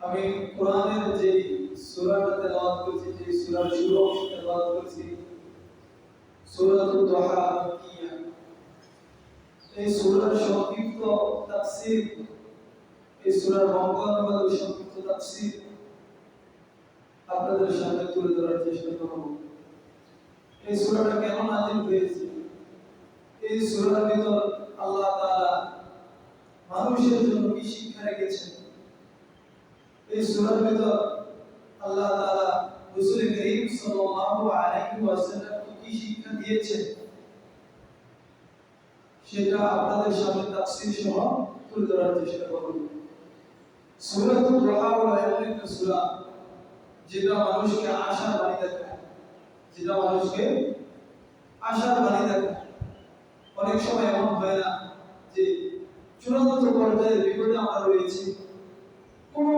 আমি কোরআনের যে সূরাটা তেলাওয়াত করেছি, যে সূরার শুরু অংশ তেলাওয়াত করেছি, সূরাতুল দুহা, এই সূরার সংক্ষিপ্ত তাফসীর, এই সূরার বঙ্গ সংক্ষিপ্ত তাফসীর আপনাদের সামনে তুলে ধরার চেষ্টা করব। এই সূরাটা কেন নাযিল হয়েছে? এই সূরার ভিতর আল্লাহ তাআলা মানুষের জন্য কি শিক্ষা রেখেছেন? এই সূরার ভিতর আল্লাহ তাআলা রাসূল করিম সাল্লাল্লাহু আলাইহি ওয়াসাল্লাম কি শিক্ষা দিয়েছেন? সেটা আপনাদের সামনে তাফসীর সহ তুলে ধরার চেষ্টা করব। সূরাতুল দুহা হলো এমন একটা সূরা যেটা মানুষকে আশার বাণী দেখায় যেটা মানুষকে আশার বাণী দেখায় অনেক সময় এমন হয় না যে চূড়ান্ত পর্যায়ে বিপদে আমরা রয়েছি। কোনো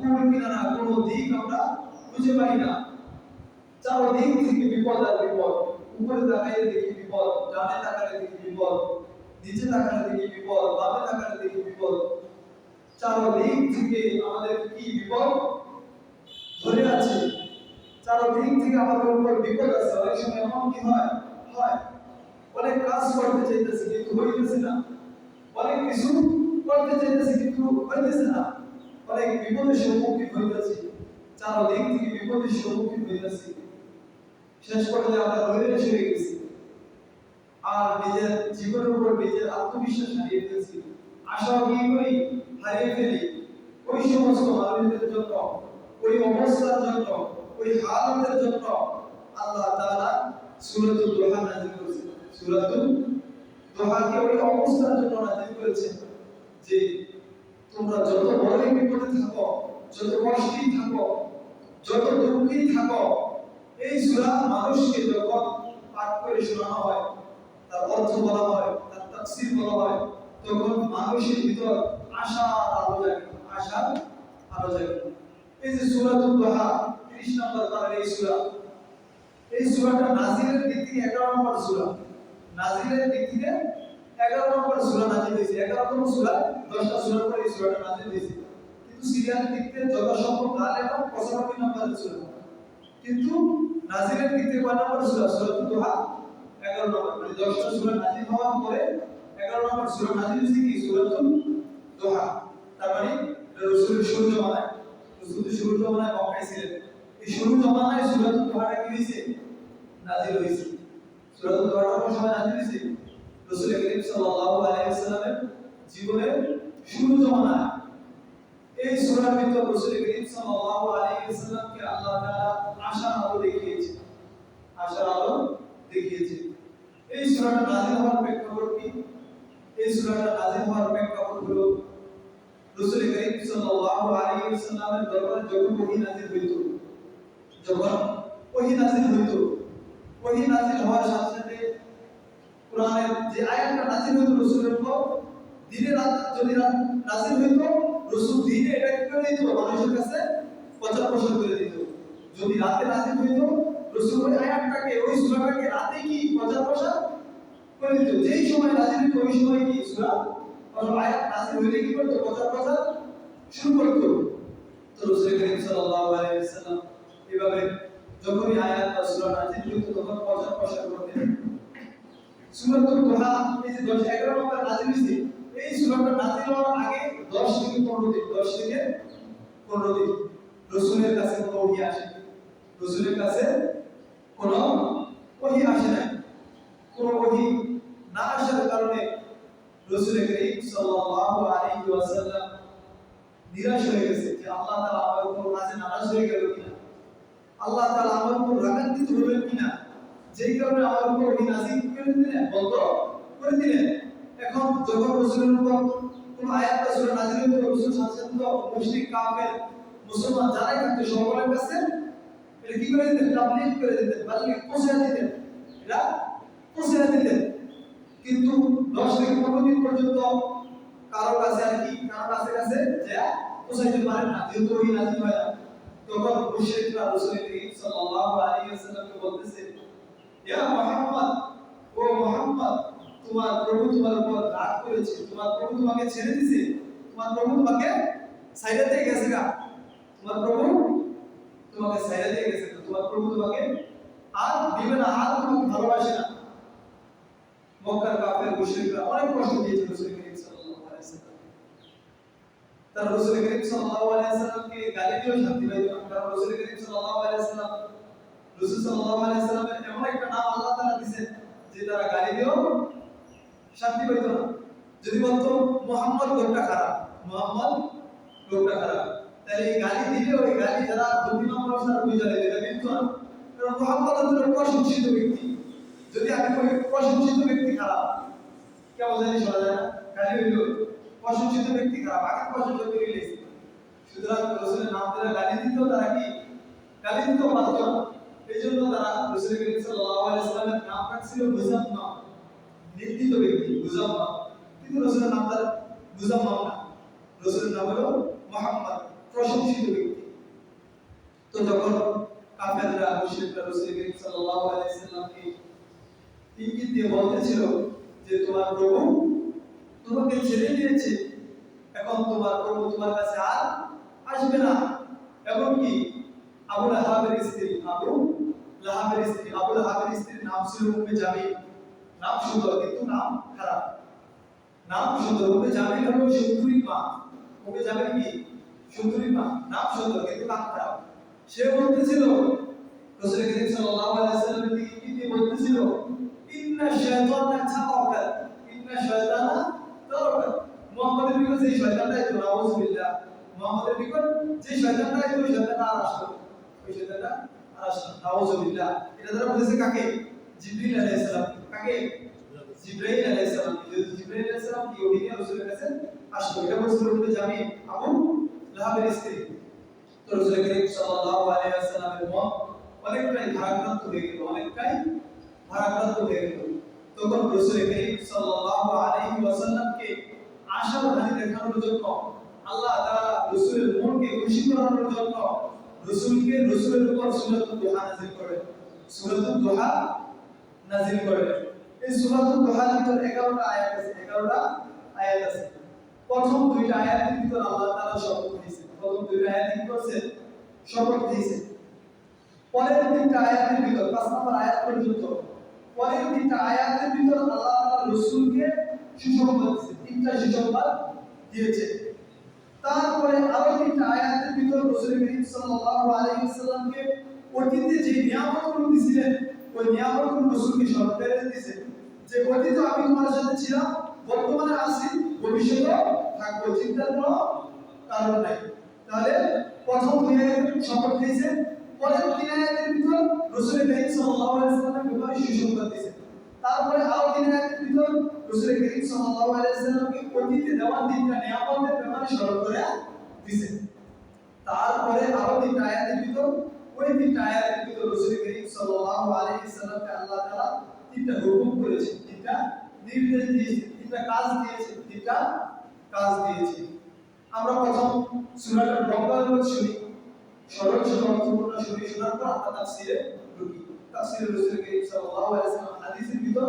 কুল কিনারা, কোনো দিক আমরা খুঁজে পাই না। চারদিক থেকে বিপদ আর বিপদ। উপরে তাকাইলে দেখি বিপদ, ডানে তাকালে দেখি বিপদ, নিচে তাকালে দেখি বিপদ, বামে তাকালে দেখি বিপদ। চারদিক থেকে আমাদের কি বিপদ? ধরে আছে। চারদিক থেকে আমাদের উপর বিপদ আছে। অনেক সময় এমন কি হয়? হয়। অনেক কাজ করতে চাইতেছি, কিন্তু হইতেছে না। অনেক কিছু করতে চাইতেছি, কিন্তু হইতেছে না। অনেক বিপদের সম্মুখীন হইতেছি। চারদিক থেকে বিপদের সম্মুখীন হইতেছি। শেষ পর্যায়ে আমরা হইরাশ হয়ে গেছি। আর নিজের জীবনের উপর নিজের আত্মবিশ্বাস হারিয়ে ফেলছি। আশা কি করি, হারিয়ে ফেলি। ওই সমস্ত মানুষদের জন্য, ওই অবস্থার জন্য, ওই হালতের জন্য আল্লাহ তাআলা সূরাতুল দুহা নাযিল করেছেন। সূরাতুল দুহাকে ওই অবস্থার জন্য নাযিল করেছেন যে তোমরা যত বড়ই বিপদে থাকো, যত কষ্টেই থাকো, যত দুঃখেই থাকো, এই সূরা মানুষকে যখন পাঠ করে শোনানো হয়, তার অর্থ বলা হয়, তার তাফসীর বলা হয়, তখন মানুষের ভিতর আশার আলো জাগে আশার আলো জাগে। এই যে সূরাতুল দুহা 30 নম্বর পারার এই সূরা, এই সূরাটা নাজিলের দিক থেকে 11 নম্বর সূরা। নাজিলের দিক থেকে 11 নম্বর সূরা নাজিল হয়েছে। 11 নম্বর সূরা 10টা সূরার পরে এই সূরাটা নাজিল হয়েছে। কিন্তু সিরিয়ালের দিক থেকে যত সম্ভব যথাসম্ভব গালেবা 95 নম্বর সূরা। কিন্তু নাজিলের দিক থেকে কয় নম্বর সূরা? সূরাতুল দুহা 11 নম্বর মানে 10টা সূরা নাজিল হওয়ার পরে 11 নম্বর সূরা নাজিল হয়েছে কি? সূরাতুল দুহা তার মানে রাসূলের শুরু জমানায় রাসূলের শুরু জমানায় মক্কায় ছিলেন। এই শুরু জমানায় সূরাতুল দুহাটা কি হয়েছে? নাজিল হয়েছে। সূরাতুল কোন সময় নাজিল হয়েছে? রাসূল করিম শুরু জমানায়। এই সূরার ভিতর রাসূল করিম সাল্লাল্লাহু আলাইহি ওয়াসাল্লামকে আল্লাহ আশার আলো দেখিয়েছে। আশার আলো দেখিয়েছে। এই সূরাটা নাযিল হওয়ার কি? এই সূরাটা নাযিল হওয়ার প্রেক্ষাপট হলো, রাসূল করিম সাল্লাল্লাহু আলাইহি ওয়াসাল্লামের দরবারে যখন ওহী নাযিল হইত, যখন ওহী নাযিল হইত ওহী নাযিল হওয়ার সাথে সাথে কোরআনের যে আয়াতটা নাযিল হইত রাসূলের উপর, দিনে রাত যদি নাযিল হইত, রাসূল দিনে এটা কি করে দিত? মানুষের কাছে প্রচার প্রসার করে দিত। যদি রাতে নাযিল হইত, রাসূল ওই আয়াতটাকে, ওই সূরাটাকে রাতে কি প্রচার প্রসার করে দিত? যেই সময় নাযিল হইত, ওই সময় কি সূরা আয়াত নাযিল হইলে কি করতো? প্রচার প্রসার শুরু করতো। তো রাসূল করিম সাল্লাল্লাহু আলাইহি ওয়াসাল্লাম এভাবে যখনই আয়াত সূরা নাযিল হইতো তখন প্রচার প্রসার করতেন সূরাতুল দুহা এই যে 10 11 নম্বর নাযিল হইছে এই সূরাটা নাযিল হওয়ার আগে 10 থেকে 15 দিন 10 থেকে 15 দিন রাসূলের কাছে কোনো ওহী আসে রাসূলের কাছে কোনো ওহী আসে না কোনো ওহী না আসার কারণে রাসূল করিম সাল্লাল্লাহু আলাইহি ওয়াসাল্লাম নিরাশ হয়ে গেছে যে আল্লাহ তাআলা আমার উপর নাজে নারাজ হয়ে গেল কিনা। আল্লাহ তাআলা আমার উপর রাগান্বিত হলেন কিনা? যেই কারণে আমার উপর ওহী নাযিল করে দিলেন, বন্ধ করে দিলেন। এখন যখন রাসূলের উপর কোন আয়াত বা নাযিল হতো রাসূল সাথে মুশরিক, কাফের, মুসলমান যারাই থাকতো সকলের কাছে এটা কি করে দিতেন? তাবলীগ করে দিতেন বাল্লিগ পৌঁছে দিতেন। এটা পৌঁছে দিতেন। কিন্তু 10 থেকে 15 দিন পর্যন্ত কারও কাছে আর কি, কারও কাছে কাছে পৌঁছাইতে পারেন না, যেহেতু ওই নাযিল হয় না। তখন মুশরিকরা রাসূল করিম সাল্লাল্লাহু আলাইহি ওয়াসাল্লামকে বলতেছে, ইয়া মুহাম্মদ, ও মুহাম্মদ, তোমার প্রভু তোমার উপর রাগ করেছে, তোমার প্রভু তোমাকে ছেড়ে দিছে, তোমার প্রভু তোমাকে সাইডে দিয়ে গেছে গা। তোমার প্রভু তোমাকে সাইডে দিয়ে গেছে তোমার প্রভু তোমাকে আর দিবে না, আর তোমাকে ভালোবাসে না। মক্কার কাফের মুশরিকরা অনেক কষ্ট দিয়েছে রাসূল করিম সাল্লাল্লাহু আলাইহি সাল্লাম তার রাসূল করিম সাল্লাল্লাহু আলাইহি সাল্লামকে গালি দিয়েও শান্তি পাইতো না। কারণ রাসূল করিম সাল্লাল্লাহু আলাইহি সাল্লাম রাসূল সাল্লাল্লাহু আলাইহি সাল্লামের এমন একটা নাম আল্লাহ তাআলা দিয়েছেন যে তারা গালি দিয়েও শান্তি পাইতো না। যদি বলতো, মোহাম্মদ লোকটা খারাপ, মোহাম্মদ লোকটা খারাপ। তাহলে এই গালি দিলে ওই গালি যারা দুই নম্বর অবস্থার বুঝে যাবে এটা কিন্তু না কারণ মোহাম্মদ হচ্ছে প্রশংসিত ব্যক্তি। যদি আমি ওই প্রশংসিত ব্যক্তি খারাপ কেমন জানি শোনা যায় না। গালি হইল প্রশংসিত ব্যক্তি খারাপ আগে প্রশংসা করে লেগেছে সুতরাং রসুলের নাম ধরে গালি দিত তারা কি? গালি দিত পারত না। এই জন্য তারা রসুল করিম সাল্লাল্লাহু আলাইহি সাল্লামের নাম রাখছিল মুজাম্মা। নির্দিত ব্যক্তি, মুজাম্মা। কিন্তু রসুলের নাম তার মুজাম্মা না। রসুলের নাম হলো মুহাম্মদ, প্রশংসিত ব্যক্তি। তো যখন কাফেররা মুশরিকরা রাসূল করিম সাল্লাল্লাহু আলাইহি সাল্লামকে ইঙ্গিত দিয়ে বলতেছিল যে তোমার প্রভু তোমাকে ছেড়ে দিয়েছে। এখন তোমার প্রভু তোমার কাছে আর আসবে না। এবং কি? আবু লাহাবের স্ত্রী, আবু লাহাবের স্ত্রী, আবু লাহাবের স্ত্রীর নাম ছিল উম্মে জামিল। নাম সুন্দর, কিন্তু নাম খারাপ। নাম সুন্দর, উম্মে জামিল হলো সুন্দরী মা। উম্মে জামিল কি? সুন্দরী মা। নাম সুন্দর, কিন্তু নাম খারাপ। সে বলতেছিল, রাসূল করিম সাল্লাল্লাহু আলাইহি সাল্লামের দিকে কি বলতেছিল? ইন্না শাইতানা তাওয়াক্কাল ইন্না তাওয়াক্কাল যে শয়তানটা আইতো নাউজুবিল্লাহ। মুহাম্মাদের নিকট যে শয়তানটা ওই শয়তানটা আর আসলো ওই শয়তানটা আর আসলো নাউজুবিল্লাহ। এটা দ্বারা বলেছে কাকে? জিবরিল আলাইহিস সালাম। কাকে? জিবরাইল আলাইহিস সালাম। জিবরাইল আলাইহিস সালাম কি ওহিকে রাসূলের কাছে আসলো। এটা বলছিল উম্মে জামি আবু লাহাবের স্ত্রী। তো রাসূল করিম সাল্লাল্লাহু আলাইহি ওয়াসাল্লামের মন অনেকটাই ভারাক্রান্ত হয়ে গেল, অনেকটাই ভারাক্রান্ত হয়ে গেল। তখন রাসূল করিম সাল্লাল্লাহু আলাইহি ওয়াসাল্লামকে আশার বাণী দেখানোর জন্য, আল্লাহ তাআলা রাসূলের মনকে খুশি করানোর জন্য রাসূলকে রাসূলের উপর সূরাতুল দুহা নাযিল করেন। সূরাতুল দুহা নাযিল করেন। এই সূরাতুল দুহার ভিতর 11টা আয়াত আছে 11টা আয়াত আছে। প্রথম দুইটা আয়াতের ভিতর আল্লাহ তাআলা শপথ দিয়েছেন। প্রথম দুইটা আয়াত কি করছেন? শপথ দিয়েছেন। পরের তিনটা আয়াতের ভিতর, পাঁচ নম্বর আয়াত পর্যন্ত, পরের তিনটা আয়াতের ভিতর আল্লাহ তাআলা রাসূলকে তারপরে আরও তিনটা ভিতর যে নিয়ামতগুলো দিয়েছিলেন, ওই ভবিষ্যতেও থাকব, চিন্তার প্রথম দুই আয়াতের শপথ দিয়েছেন পরের তিন আয়াতের ভিতর রাসূল করিম সাল্লাল্লাহু তারপরে আরও তিন আয়াতের ভিতর রাসূল করিম সাল্লাল্লাহু আলাইহি ওয়াসাল্লামকে অতীতে দেওয়া তিনটা নিয়ামতের ব্যাপারে স্মরণ করে দিয়েছেন তারপরে আরও তিনটা আয়াতের ভিতর ওই তিনটা আয়াতের ভিতর রাসূল করিম সাল্লাল্লাহু আলাইহি ওয়াসাল্লামকে আল্লাহ তাআলা তিনটা হুকুম করেছে তিনটা নির্দেশ দিয়েছে তিনটা কাজ দিয়েছে তিনটা কাজ দিয়েছে আমরা প্রথম সূরাটার লম্বা শুনি। সরল অর্থপূর্ণ শুনি, শোনার পর আমরা তাফসিরে ঢুকি। তাফসিরে রাসূল করিম সাল্লাল্লাহু আলাইহি ওয়াসাল্লাম হাদিসের ভিতর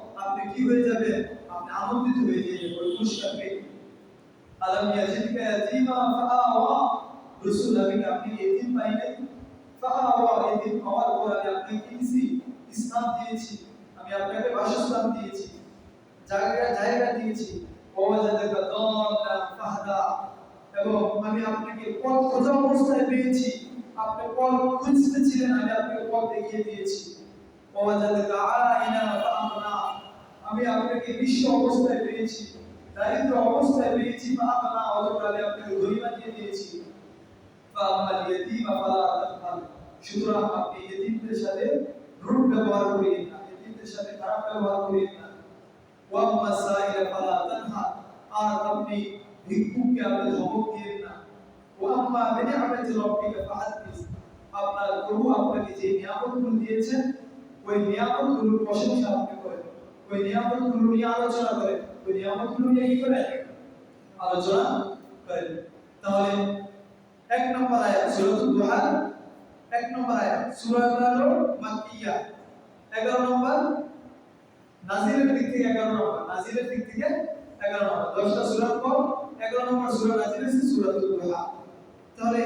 আপনি কি হয়ে যাবেন? আপনি আনন্দিত হয়ে যাবেন পুরস্কার পেয়ে আলম ইয়াজিদকা ইয়াতীমা ফাআওয়া। রাসূল আমি আপনি এতিম পাই নাই ফাআওয়া এতিম পাওয়ার পর আমি আপনাকে দিয়েছি ইসলাম দিয়েছি। আমি আপনাকে বাসস্থান দিয়েছি। জায়গা জায়গা দিয়েছি। ওয়াজাদাকা দাল্লান ফাহদা। এবং আমি আপনাকে পথ খোঁজা অবস্থায় পেয়েছি। আপনি পথ খুঁজতেছিলেন, আমি আপনাকে পথ দেখিয়ে দিয়েছি। ওয়াজাদাকা আইনা ফাআগনা আমি আপনাকে বিশ্ব অবস্থায় পেয়েছি, দারিদ্র অবস্থায় পেয়েছি ফাআগনা অতকালে আপনাকে ধনী বানিয়ে দিয়েছি। তাকহার সুতরাং আপনি সাথে রূপ ব্যবহার না সাথে খারাপ ব্যবহার না। তানহা, আর আপনি আপনি ধমক না। আপনার প্রভু আপনাকে যে নিয়ামতগুলো দিয়েছেন, ওই নিয়ামতগুলোর প্রশংসা আপনি ওই নিয়ামতগুলো নিয়ে আলোচনা করেন ওই নিয়ামতগুলো নিয়ে কি করেন আলোচনা করেন তাহলে এক নম্বর আয়াত, সূরাতুল দুহা এক নম্বর আয়াত, সূরা হলো মাক্কিয়া। 11 নম্বর, নাজিলের দিক থেকে 11 নম্বর। নাজিলের দিক থেকে 11 নম্বর। 10টা সূরার পর 11 নম্বর সূরা নাজিল হচ্ছে সূরাতুল দুহা তাহলে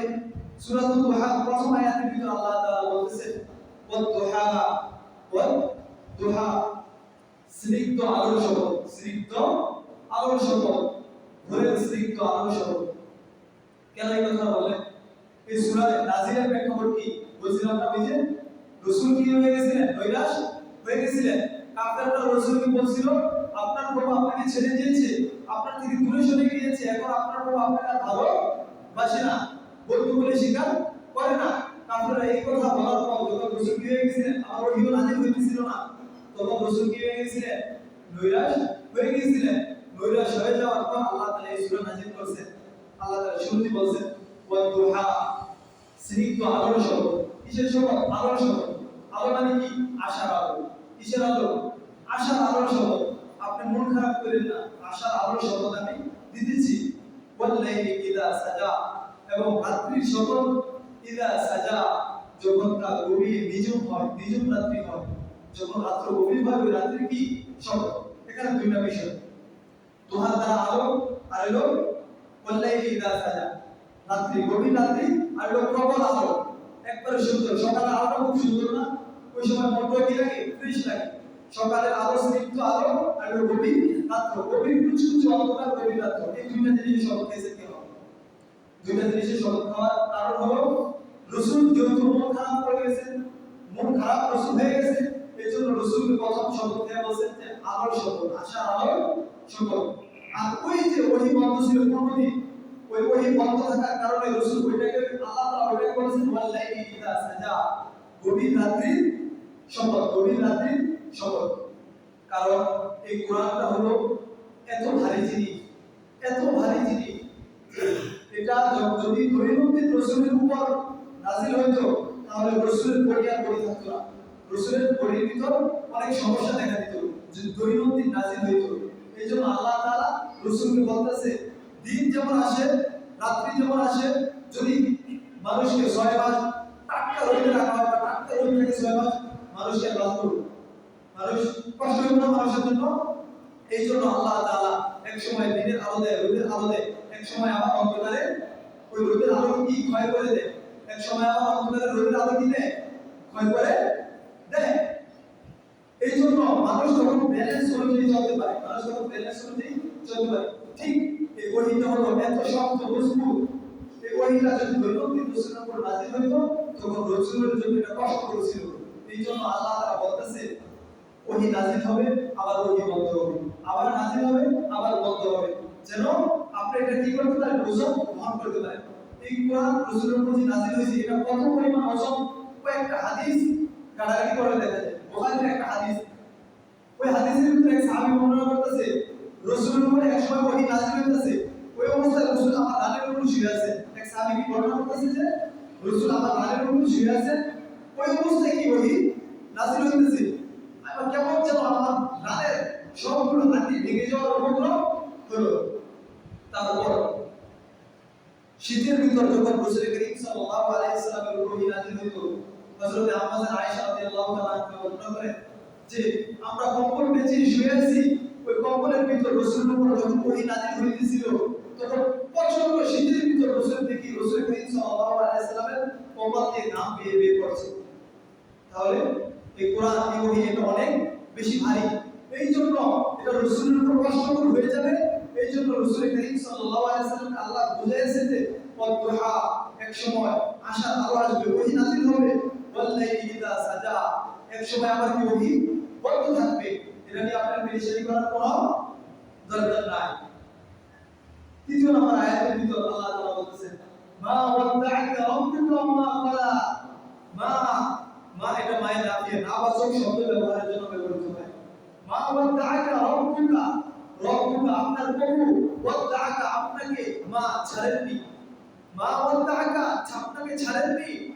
সূরাতুল দুহা প্রথম আয়াতের ভিতরে আল্লাহ তাআলা বলতেছেন ওয়াদ দুহা ওয়াদ দুহা স্নিগ্ধ আলোর শপথ স্নিগ্ধ আলোর শপথ ভোরের স্নিগ্ধ আলোর শপথ কেন এই কথা বললেন এই সূরা নাজিলের প্রেক্ষাপট কি? বলছিলাম না যে রাসূল কি হয়ে গেছিলেন? নৈরাশ হয়ে গেছিলেন। কাফেররা রাসূলকে বলছিল, আপনার প্রভু আপনাকে ছেড়ে দিয়েছে। আপনার থেকে দূরে সরে গিয়েছে। এখন আপনার প্রভু আপনাকে ভালো বাসে না। বন্ধু বলে স্বীকার করে না। কাফেররা এই কথা বলার পর যখন রাসূল কি হয়ে গেছিলেন? আমার ওহিও নাজিল হইতেছিল না। তখন রাসূল কি হয়ে গেছিলেন নৈরাশ? হয়ে গেছিলেন নৈরাশ হয়ে যাওয়ার পর আল্লাহ তাআলা এই সূরা নাজিল করেছেন আল্লাহ তাআলা শুরুতে বলছেন ওয়াদুহা স্নিগ্ধ আলোর শপথ কিসের শপথ আলোর শপথ আলো মানে কি? আশার আলো। কিসের আলো? আশার আলোর শপথ আপনি মন খারাপ করেন না। আশার আলোর শপথ আমি দিতেছি। ওয়াল্লাইলি ইদা সাজা। এবং রাত্রির শপথ ইদা সাজা। যখন তা গভীর নিজম হয় নিজম রাত্রি হয় যখন রাত্র গভীর ওই রাত্রি কি? শপথ এখানে দুইটা বিষয় তোমার দ্বারা আলো আর এলো ইদা সাজা রাত্রি গভীর রাত্রি আর এলো প্রবল আলো। একবারে সুন্দর। সকালে আলোটা খুব সুন্দর না? ওই সময় মনটা কি লাগে? ফ্রেশ লাগে। সকালের আলো, স্নিগ্ধ আলো আর এলো গভীর রাত্র। গভীর কুচকুচে অন্ধকার, গভীর রাত্র। এই দুইটা জিনিস শপথ খাইছে কি হবে দুইটা জিনিসের শপথ খাওয়ার কারণ হলো রসুল যেহেতু মন খারাপ করে গেছে, মন খারাপ রসুল হয়ে গেছে এই জন্য রসুলকে প্রথম শপথ দিয়ে বলছেন যে আলোর শপথ আশার আলোর শপথ। আর ওই যে ওহি বন্ধ ছিল পনেরো দিন ওই ওহি বন্ধ থাকার কারণে রসুল ওইটাকে, আল্লাহ তাআলা ওইটাকে বলেছেন, ওয়াল্লাইলি ইদা সাজা। গভীর রাত্রির শপথ, গভীর রাত্রির শপথ। কারণ এই কোরআনটা হলো এত ভারী জিনিস, এত ভারী জিনিস। এটা যদি দৈনন্দিন রসুলের উপর নাজিল হইতো, তাহলে রসুলের আর বডি থাকতো না। রসুলের ভিতর অনেক সমস্যা দেখা দিত যদি দৈনন্দিন নাজিল হইতো। এই জন্য আল্লাহ তাআলা রসুলকে বলতেছে, দিন যেমন আসে, রাত্রি যেমন আসে, যদি মানুষকে ছয় মাস টাটকা রোদে রাখা হয়, বা টাটকা রোদ থেকে ছয় মাস মানুষকে বাঁচত মানুষ কষ্ট হবে না মানুষের জন্য? এই জন্য আল্লাহ তাআলা এক সময় দিনের আলো দেয় রোদের আলো দেয় এক সময় আবার অন্ধকারে ওই রোদের আলো কি ক্ষয় করে দেয়? এক সময় আবার অন্ধকারে রোদের আলো কি দেয়? ক্ষয় করে দেয় এই জন্য মানুষ যখন ব্যালেন্স অনুযায়ী চলতে পারে, মানুষ যখন ব্যালেন্স অনুযায়ী চলতে পারে, ঠিক এই ওহিটা হলো এত শক্ত, মজবুত। এই ওহিটা যদি দৈনন্দিন রসুলের উপর নাজিল হইতো, তখন রসুলের জন্য এটা কষ্ট করেছিল এই জন্য আল্লাহ তারা বলতেছে ওহি নাজিল হবে, আবার ওহি বন্ধ হবে। আবার নাজিল হবে, আবার বন্ধ হবে। যেন আপনি এটা কি করতে পারেন? ওজন বহন করতে পারেন। এই কোরআন রসুলের প্রতি নাজিল হয়েছে, এটা কত পরিমাণ ওজন। কয়েকটা হাদিস গাড়াগাড়ি করে দেখা যায় বুখারীর একটা হাদিস। ওই হাদিসের ভিতরে এক সাহাবী বর্ণনা করতেছে, রসুলের উপরে এক সময় ওহি নাজিল হইতেছে। ওই অবস্থায় রসুল আমার রানের উপর শুয়ে আছে। এক সাহাবী কি বর্ণনা করতেছে যে, রসুল আমার রানের উপর শুয়ে আছে? ওই অবস্থায় কি ওহি নাজিল হইতেছে। আমার কেমন যেন আমার রানের সবগুলো হাতি ভেঙে যাওয়ার উপক্রম হলো। তারপর শীতের ভিতর যখন রসুল করিম সাল্লাল্লাহু আলাইহি সাল্লামের উপর ওহী নাযিল হতো হযরত আম্মা আয়েশা রাদিয়াল্লাহু তাআলা আনহা বর্ণনা করেন যে, আমরা কম্বল পেঁচিয়ে শুয়ে আছি, ওই কম্বলের ভিতর রসুলের উপর যখন ওহী নাযিল হইতেছিল, তখন প্রচণ্ড শীতের ভিতর রসুল দেখি রসুল করিম সাল্লাল্লাহু আলাইহি সাল্লামের কপাল দিয়ে ঘাম বেয়ে বেয়ে পড়ছে। তাহলে এই কোরআন, এই ওহী এটা অনেক বেশি ভারী। এই জন্য এটা রসুলের উপর কষ্টকর হয়ে যাবে। এই জন্য রসুল করিম সাল্লাল্লাহু আলাইহি সাল্লাম আল্লাহ বুঝাইছে যে ওয়াদুহা এক সময় আশা আলো আসবে, ওহি নাজিল হবে মা ওয়াদাআকা রাব্বুকা মা ক্বালা আপনাকে ছাড়েননি।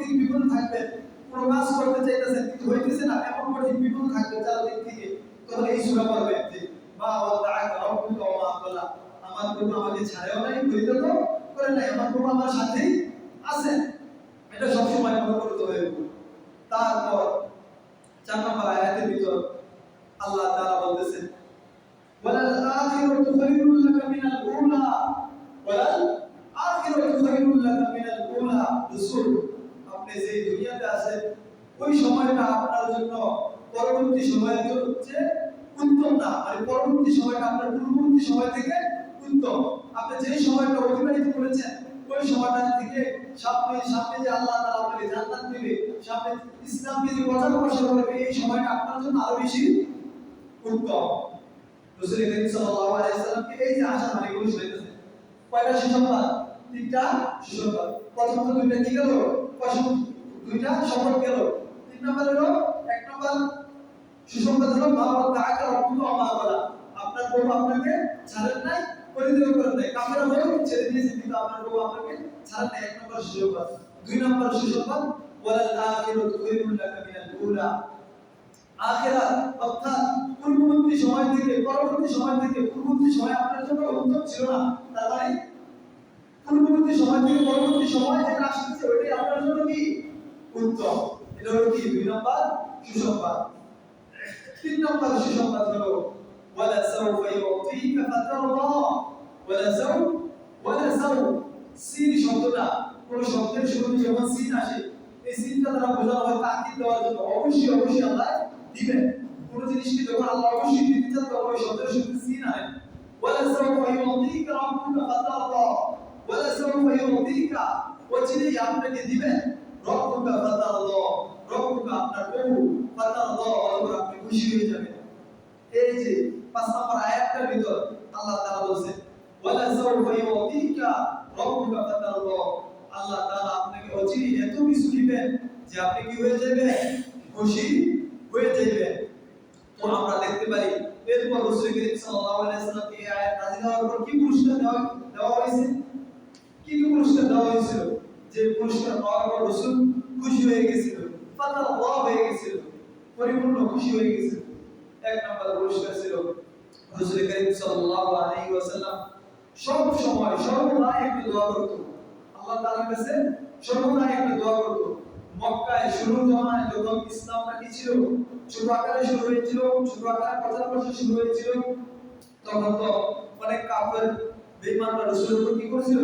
কাজ করতে চাইতেছেন, কিন্তু হইতেছে না, এমন কঠিন বিপদে থাকবে চারদিক থেকে। তখন এই সূরা পড়বেন যে ক্বালা আমার প্রভু আমাকে ছাড়েও নাই, পরিত্যাগ করে নাই। আমার প্রভু আমার সাথেই আছেন। এটা সবসময় মনে করতে হবে তারপর চার নম্বর আয়াতের ভিতর আল্লাহ তাআলা বলতেছেন, ওয়ালাল আখিরাতু খায়রুল লাকা মিনাল উলা। ওয়ালাল আখিরাতু খায়রুল লাকা মিনাল উলা। রাসূল আপনি যে দুনিয়াতে আছেন ওই সময়টা আপনার জন্য পরবর্তী সময়ের জন্য হচ্ছে উত্তম না। মানে পরবর্তী সময়টা আপনার পূর্ববর্তী সময় থেকে উত্তম। আপনি যে সময়টা অতিবাহিত করেছেন, ওই সময়টা থেকে সামনে সামনে যে আল্লাহ তাআলা আপনাকে জান্নাত দিবে, সামনে ইসলামকে যে প্রচার প্রসার করবে এই সময়টা আপনার জন্য আরও বেশি উত্তম। রাসূল করিম সাল্লাল্লাহু আলাইহি সাল্লামকে এই যে আশা মানে এগুলো শুনাইতেছে কয়টা সুসংবাদ, তিনটা সুসংবাদ। প্রথম তো দুইটা কি গেল? প্রথম দুইটা সংবাদ গেল। তিন নম্বর হলো, এক নম্বর সুসংবাদ হলো, মা বাবা তাকে রব্বুকা মা বলা। আপনার প্রভু আপনাকে ছাড়েন নাই পরিত্যাগ করেন নাই। কাফেরা হয়ে ছেড়ে দিয়েছে, কিন্তু আপনার প্রভু আপনাকে ছাড়েন নাই। এক নম্বর সুসংবাদ। দুই নম্বর সুসংবাদ, ওয়ালাল আখিরাতু পূর্ববর্তী সময় থেকে, পরবর্তী সময় থেকে, পূর্ববর্তী সময় আপনার জন্য উত্তম ছিল না। তার মানে পূর্ববর্তী সময় থেকে পরবর্তী সময় যেটা আসছে ওইটাই আপনার জন্য কি? উত্তম। এটা হলো কি? দুই নম্বর, সুসংবাদ। তিন নম্বর সুসংবাদ হলো, ওয়ালা সাউফা ইউতিকা ফাতারদা ওয়ালা সাউ ওয়ালা সাউ সিন শব্দটা, কোন শব্দের শুরুতে যখন সিন আসে, এই সিনটা দ্বারা বোঝানো হয় তাকিদ দেওয়ার জন্য। অবশ্যই অবশ্যই আল্লাহ দিবেন। কোন জিনিসকে যখন আল্লাহ অবশ্যই দিতে চান, তখন ওই শব্দের শুরুতে সিন আনেন ওয়ালা সাউফা ইউতিকা রাব্বুকা ফাতারদা ওয়ালা সাউফা ইউতিকা ওচিনেই আপনাকে দিবেন, রব্বুকা ফাতারদা রব্বুকা আপনার প্রভু ফাতারদা অতঃপর আপনি এই যে পাঁচ নম্বর আয়াতটার ভিতর আল্লাহ তাআলা বলছেন ওয়ালা সাউফা ইউতিকা রব্বুকা ফাতারদা আল্লাহ তাআলা আপনাকে অচিরে এত কিছু দিবেন যে আপনি কি হয়ে যাবেন? খুশি হয়ে যাবেন তো আমরা দেখতে পারি, এরপর রাসূল করিম সাল্লাল্লাহু আলাইহি এই আয়াত নাযিল হওয়ার পর কি পুরস্কার দেওয়া দেওয়া হয়েছে? কি কি পুরস্কার দেওয়া হয়েছিল। যে পুরস্কার পাওয়ার পর রাসূল খুশি হয়ে গেছিল হয়ে গেছিল, পরিপূর্ণ খুশি হয়ে গেছিল। এক পুরস্কার ছিল রাসূল করিম সাল্লাল্লাহু আলাইহি ওয়াসাল্লাম। সব সময় সর্বদা দোয়া করত। আল্লাহ তাআলার কাছে সর্বদা দোয়া করত। মক্কায় শুরু জমানায় যখন ছিল, ছোট আকারে শুরু হয়েছিল, ছোট আকারে প্রচার প্রসার শুরু হয়েছিল, তখন তো অনেক কাফের, বেঈমানরা রাসূলের উপর কি করেছিল?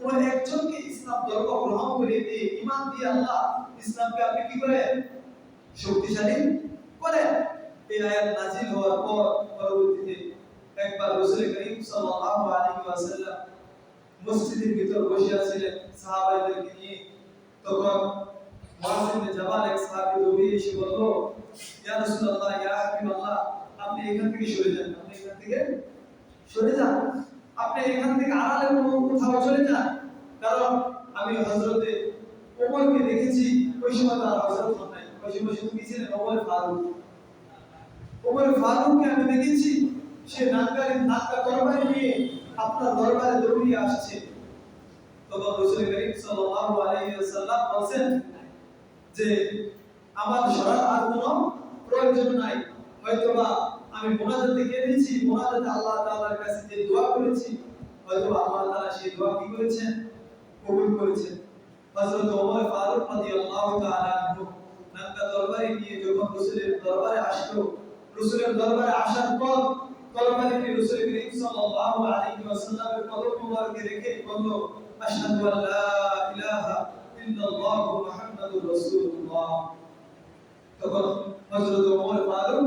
কোন একজনকে ইসলাম ধর্ম গ্রহণ করে দিয়ে ঈমান দিয়ে আল্লাহ ইসলামকে আপনি কি করেন? শক্তিশালী করেন। এই আয়াত নাজিল হওয়ার পর পরবর্তীতে একবার রাসূল করিম সাল্লাল্লাহু আলাইহি ওয়াসাল্লাম মসজিদের ভিতর বসে আছিলেন সাহাবাদেরকে নিয়ে। তখন মুআয ইবনে এক সাহাবী দৌড়ে এসে বলল, ইয়া রাসূলুল্লাহ, ইয়া হাবিবাল্লাহ, আপনি এখান থেকে সরে যান, আপনি এখান থেকে সরে যান। আপনি এখান থেকে আড়ালে কোনো কোথাও চলে যান। কারণ আমি হজরতে ওমরকে দেখেছি, ওই সময় তার হজরত নাই। ওই সময় শুধু কি ছিলেন ওমর ফারুক। ওমর ফারুককে আমি দেখেছি, সে নাকারে নাকা তরবারি নিয়ে আপনার দরবারে দৌড়িয়ে আসছে। তখন রাসূল করিম সাল্লাল্লাহু আলাইহি ওয়াসাল্লাম বলেন যে, আমার সরার আর কোনো প্রয়োজন নাই। হয়তোবা আমি মোনাজাতে কেঁদেছি মোনাজাতে আল্লাহ তাআলার কাছে যে দোয়া করেছি হয়তোবা আল্লাহ তাআলা সেই দোয়া কি করেছেন? কবুল করেছেন। হযরত ওমর ফারুক রাদিয়াল্লাহু তাআলা নাকা দরবারে নিয়ে যখন রাসূলের দরবারে আসলো, রাসূলের দরবারে আসার পর নিয়ে রাসূল করিম সাল্লাল্লাহু আলাইহি ওয়াসাল্লামের কদম মোবারকে রেখে বলল, আশহাদু আল্লা ইলাহা ইল্লাল্লাহু মুহাম্মাদুর রাসূলুল্লাহ। তখন হযরত ওমর ফারুক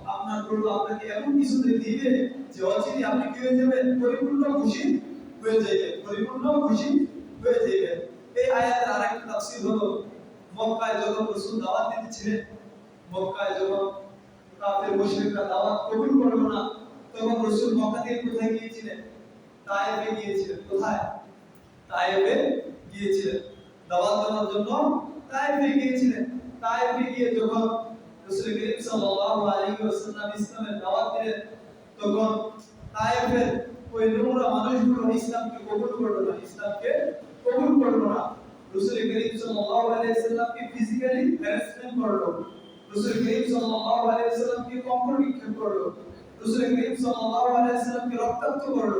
আপনার প্রভু আপনাকে এমন কিছু দিবে যে অচিরে আপনি কি হয়ে যাবেন? পরিপূর্ণ খুশি হয়ে যাবেন পরিপূর্ণ খুশি হয়ে যাবেন এই আয়াতের আরেকটা তাফসীর হলো, মক্কায় যখন রাসূল দাওয়াত দিতেছিলেন, মক্কায় যখন কাফের মুশরিকরা দাওয়াত কবুল করল না, তখন রাসূল মক্কা থেকে কোথায় গিয়েছিলেন? তায়েফে গিয়েছিলেন। কোথায়? তায়েফে গিয়েছিলেন। দাওয়াত দেওয়ার জন্য তায়েফে গিয়েছিলেন। তায়েফে গিয়ে যখন রাসূল করিম সাল্লাল্লাহু আলাইহি ওয়াসাল্লাম ইসলামের দাওয়াত দিলেন। তখন তায়েফের ওই নোংরা মানুষগুলো ইসলামকে কবুল করল না, ইসলামকে কবুল করল না। রাসূল করিম সাল্লাল্লাহু আলাইহি ওয়াসাল্লামকে ফিজিক্যালি হ্যারাসমেন্ট করল। রাসূল করিম সাল্লাল্লাহু আলাইহি ওয়াসাল্লামকে কম্পন নিক্ষেপ করল। রাসূল করিম সাল্লাল্লাহু আলাইহি ওয়াসাল্লামকে রক্তাক্ত করল।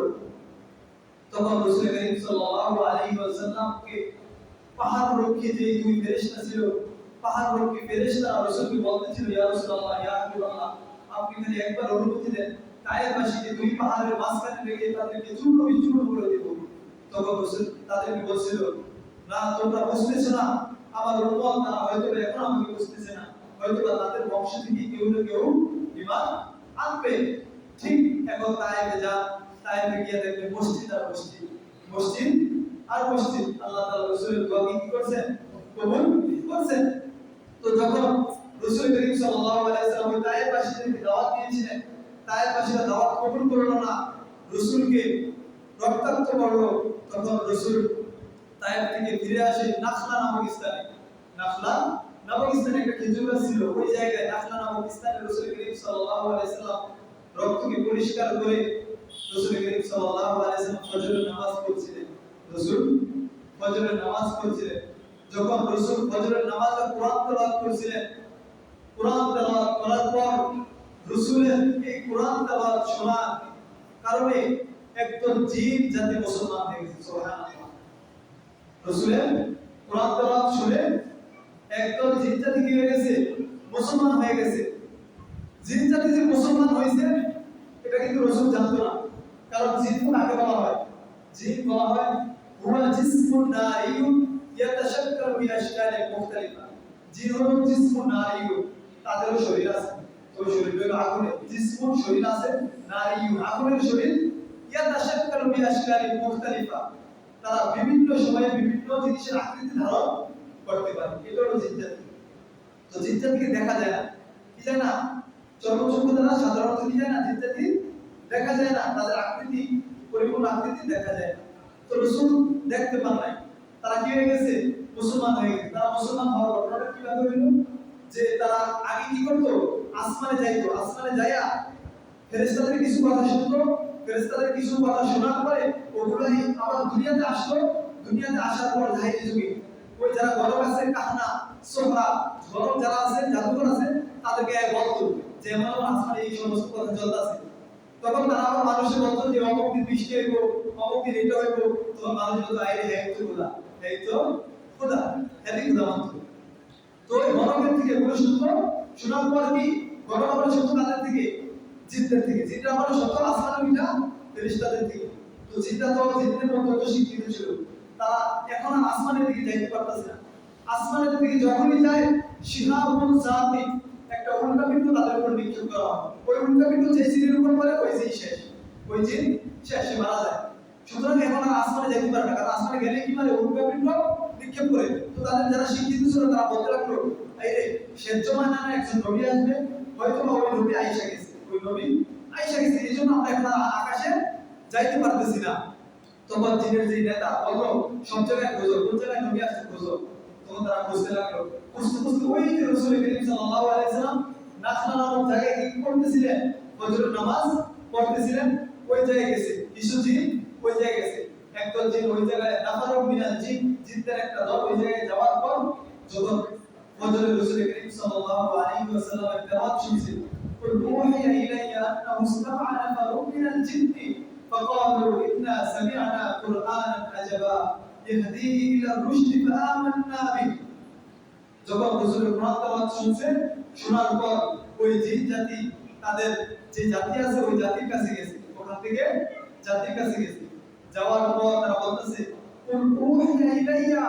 তখন রাসূল করিম সাল্লাল্লাহু আলাইহি ওয়াসাল্লামকে পাহাড় রক্ষী যে দুই ফেরেশতা ছিল। পাহাড় রক্ষী ফেরেশতা রাসূলকে বলতেছিল, ইয়া রাসূলুল্লাহ, ইয়া হাবিবাল্লাহ, আপনি খালি একবার অনুমতি দেন। তায়েফবাসীকে দুই পাহাড়ের মাঝখানে রেখে তাদেরকে চূর্ণ বিচূর্ণ করে দেব। তখন রাসূল তাদেরকে বলছিল, না, তোমরা বুঝতেছ না, আমার উম্মত তারা হয়তো এখন আমাকে বুঝতেছে না হয়তো তাদের বংশ থেকে কেউ না কেউ ইমান আনবে। ঠিক এখন তায়েফে যা তায়েফে গিয়ে দেখবে মসজিদ আর মসজিদ মসজিদ আর মসজিদ। আল্লাহ তাআলা রাসূলের দোয়া কি করছেন? কবুল করছেন। তো যখন রাসূল করিম সাল্লাল্লাহু আলাইহি সাল্লাম ওই তায়েফবাসীদেরকে দাওয়াত দিয়েছিলেন তায়েফবাসীরা দাওয়াত কবুল করল না, রাসূলকে রক্তাক্ত করল, তখন রাসূল তায়েফ থেকে ফিরে আসে নাখলা নামক স্থানে। নাখলা নামক স্থানে একটা খেজুর গাছ ছিল, ওই জায়গায় নাখলা নামক স্থানে রাসূল করিম সাল্লাল্লাহু আলাইহি সাল্লাম রক্তকে পরিষ্কার করে রাসূল করিম সাল্লাল্লাহু আলাইহি সাল্লাম ফজরের নামাজ পড়ছিলেন। রাসূল ফজরের নামাজ পড়ছিলেন। যখন রাসূল ফজরের নামাজে কোরআন তেলাওয়াত করছিলেন, কোরআন তেলাওয়াত করার পর রাসূলের এই কোরআন তেলাওয়াত শোনার কারণে একদম জিন জাতি মুসলমান হয়ে গেছে, সুবহানাল্লাহ। রাসূলের কোরআন তেলাওয়াত শুনে একদম জিন জাতি কি হয়ে গেছে? মুসলমান হয়ে গেছে। জিন জাতি যে মুসলমান হয়েছে, এটা কিন্তু রাসূল জানতো না। কারণ জিন আগে বলা হয়? জিন বলা হয়, হুয়া জিসমুন নারিয়ুন বিআশকালি মুখতালিফা জিন হলো জিসমুন নারিয়ুন তাদেরও শরীর আছে। তো শরীর হলো আগুনের জিসমুন শরীর আছে নারিয়ুন আগুনের শরীর ইয়াতাশাক্কালু বিআশকালি মুখতালিফা তারা বিভিন্ন সময়ে বিভিন্ন জিনিসের আকৃতি ধারণ করতে পারে। এটা হলো জিন জাতি তো জিন জাতিকে দেখা যায় না। কি যায় না? চর্মচক্ষু দ্বারা সাধারণত কি জিন জাতি দেখা যায় না। তাদের আকৃতি, পরিপূর্ণ আকৃতি দেখা যায় না। তো রসুল দেখতে পান নাই। তারা কি হয়ে গেছে? মুসলমান হয়ে গেছে। তারা মুসলমান হওয়ার ঘটনাটা কীভাবে হইল? যে তারা আগে কি করতো? আসমানে যাইতো। আসমানে যাইয়া ফেরেশতাদের কিছু কথা শুনতো। ফেরেশতাদের কিছু কথা শোনার পরে ওগুলাই আবার দুনিয়াতে আসলো। দুনিয়াতে আসার পর জাহিলি যুগে ওই যারা গরম আছে কাহনা সোহরা, গরম যারা আছে, জাদুঘর আছে তাদেরকে বলতো যে এমন আসমানে এই সমস্ত কথা চলতেছে। তখন তারা আবার মানুষের বলতো যে অমুক দিন বৃষ্টি হইব, অমুক দিন এটা হইব, তখন মানুষ বলতো আইরে হ্যাঁ এই তো খোদা এটাই খোদা মানতো তো ওই গরমের থেকে এগুলো শুনতো শোনার পর কি? গরম আবার শুনতো তাদের থেকে জিনদের থেকে। জিনরা মানে সকল আসমানের না ফেরেশতাদের থেকে। তো জিনরা তো জিনদের মতো শিক্ষিত ছিল। তারা এখন আসমানের দিকে যাইতে পারতেছে না। আসমানের দিকে যখনই যায় শিহাবুল জাতি একটা উল্কা বিন্দু তাদের উপর নিক্ষেপ করা হয়। ওই উল্কা বিন্দু যে জিনের উপর পড়ে, ওই জিন শেষ। ওই জিন শেষ মারা যায়। সুতরাং এখন আর আসমানে যাইতে পারে না। কারণ আসমানে গেলে কি মানে বিন্দু নিক্ষেপ করে। তো তাদের যারা শিক্ষিত ছিল, তারা বলতে লাগল, এই রে সেজ্জমান নামে একজন নবী আসবে। হয়তো বা ওই নবী আইসা গেছে। ওই নবী আইসা গেছে। এই জন্য আমরা এখন আকাশে যাইতে পারতেছি না। তখন জিনের যে নেতা, বলল, সব জায়গায় খোঁজো। কোন জায়গায় নবী আসছে খোঁজো? তখন তারা খুঁজতে লাগল, খুঁজতে খুঁজতে ওই যে রসুল করিম সাল্লাল্লাহু আলাইহি সাল্লাম নাখলা নামক জায়গায় কি করতেছিলেন ফজরের নামাজ পড়তেছিলেন। ওই জায়গায় গেছে। কিছু জিন ওই জায়গায় গেছে একদল জিন ওই জায়গায় নাফারু মিনাল জিন জিনদের একটা দল ওই জায়গায় যাওয়ার পর যখন ফজরের রসুল করিম সাল্লাল্লাহু আলাইহি ওয়াসাল্লামের তেলাওয়াত শুনছে قل أوحي إلي أنه استمع نفر من الجن فقالوا إنا سمعنا قرآنا عجبا يهدي إلى الرشد فآمنا به যখন রসুলের কোরআন তেলাওয়াত শুনছে শোনার পর ওই জিন জাতি তাদের যে জাতি আছে ওই জাতির কাছে গেছে ওখান থেকে জাতির কাছে গেছে যাওয়ার পর বলতেছে উহিয়া ইলাইয়া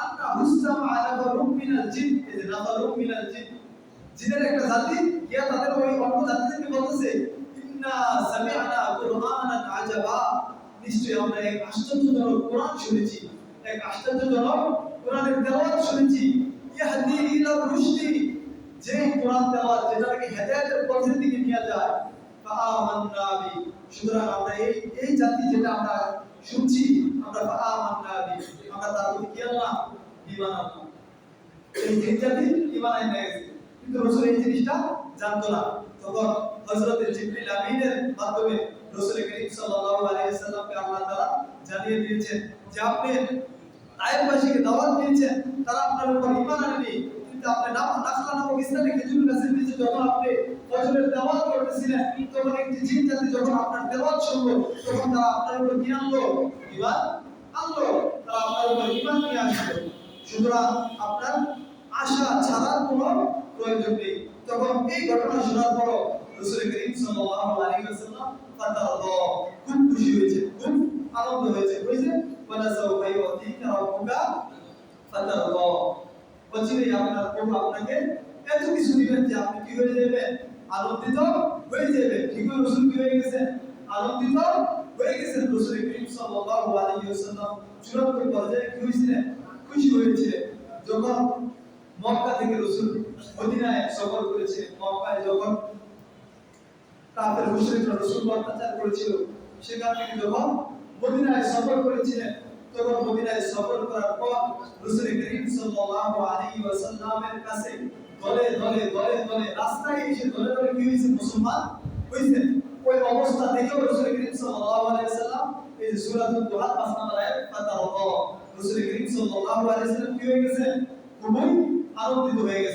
আন্না হুসামা নাফারুম মিনাল জিন। যে নাফারুম মিনাল জিন। জিনের একটা জাতি ইয়া তাদের ওই অন্য জাতিদেরকে বলতেছে, ইন্না সামিআনা কুরআনান আজাবা। নিশ্চয়ই আমরা এক আশ্চর্যজনক কোরআন শুনেছি, এক আশ্চর্যজনক কোরআনের তেলাওয়াত শুনেছি। ইয়াহদি ইলা রুশদি, যে কোরআন তেলাওয়াত যেটা নাকি হেদায়েতের পথের দিকে নিয়ে যায় ফা আমান্না বিহি সুতরাং আমরা এই এই জাতি যেটা আমরা শুনছি, আমরা বি, আমরা তার প্রতি কি আনলাম ঈমান আনলাম এই জাতি ঈমান আনতে কিন্তু রসুল এই জিনিসটা জানতো না। তখন হযরত জিবরিল আমিনের মাধ্যমে রসুল করিম সাল্লাল্লাহু আলাইহি সাল্লামকে আল্লাহ তাআলা জানিয়ে দিয়েছেন যে আপনি আয়েশবাসীকে দাওয়াত দিয়েছেন, তারা আপনার উপর ঈমান আনেনি কিন্তু আপনি নাম নাখলা নামক স্থানে খেজুর গাছের নিচে যখন আপনি ফজরের দাওয়াত করতেছিলেন তখন একটি জিন জাতি যখন আপনার দাওয়াত শুনলো, তখন তারা আপনার উপর কি আনলো? ঈমান আনলো। তারা আপনার উপর ঈমান নিয়ে আসলো। সুতরাং আপনার আশা ছাড়ার কোনো প্রয়োজন নেই। তখন এই ঘটনা শোনার পর রসুল করিম সাল্লাল্লাহু আলাইহি ওয়াসাল্লাম ফাতারাদা খুব খুশি হয়েছে খুব আনন্দ হয়েছে বুঝছে ওয়ালা সাউফা ইউতিকা রাব্বুকা ফাতারাদা বলছিলেন আপনার প্রভু আপনাকে এত কিছু দিবেন যে আপনি কি হয়ে যাবেন? আনন্দিত হয়ে যাবেন। ঠিক রসুল কি হয়ে গেছেন? আনন্দিত হয়ে গেছেন রসুল করিম সাল্লাল্লাহু আলাইহি ওয়াসাল্লাম। চূড়ান্ত পর্যায়ে কি হয়েছিলেন খুশি হয়েছিলেন যখন মক্কা থেকে রসুল মদিনায় সফর করেছে, মক্কায় যখন কাফের মুশরিকরা রসুল অত্যাচার করেছিল, সেখান থেকে যখন মদিনায় সফর করেছিলেন তখন মদিনায় সফর করার পর রসুল করিম সাল্লাল্লাহু আলাইহি ওয়াসাল্লামের কাছে দলে দলে দলে দলে রাস্তায় এসে দলে দলে কি হয়েছে মুসলমান হয়েছে ওই অবস্থা দেখেও রসুল করিম সাল্লাল্লাহু আলাইহি ওয়াসাল্লাম এই যে সূরাতুল দুহা পাঁচ নম্বর আয়াত ফাতারাল্লাহ রসুল করিম সাল্লাল্লাহু আলাইহি ওয়াসাল্লাম কি হয়ে গেছে? খুবই আনন্দিত হয়ে গেছে।